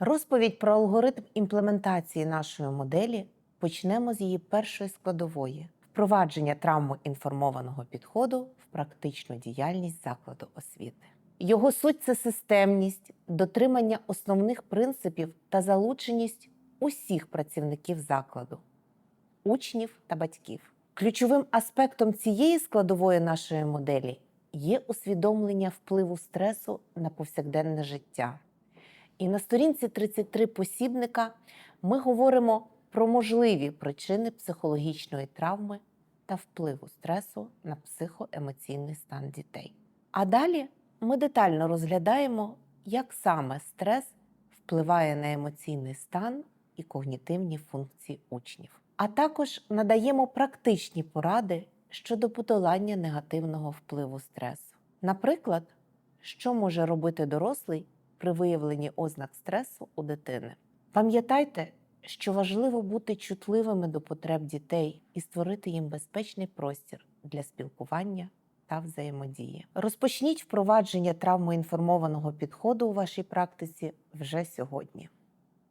Розповідь про алгоритм імплементації нашої моделі почнемо з її першої складової впровадження травмоінформованого підходу в практичну діяльність закладу освіти. Його суть це системність, дотримання основних принципів та залученість усіх працівників закладу, учнів та батьків. Ключовим аспектом цієї складової нашої моделі є усвідомлення впливу стресу на повсякденне життя. І на сторінці 33 посібника ми говоримо про можливі причини психологічної травми та впливу стресу на психоемоційний стан дітей. А далі ми детально розглядаємо, як саме стрес впливає на емоційний стан і когнітивні функції учнів. А також надаємо практичні поради щодо подолання негативного впливу стресу. Наприклад, що може робити дорослий при виявленні ознак стресу у дитини. Пам'ятайте, що важливо бути чутливими до потреб дітей і створити їм безпечний простір для спілкування та взаємодії. Розпочніть впровадження травмоінформованого підходу у вашій практиці вже сьогодні.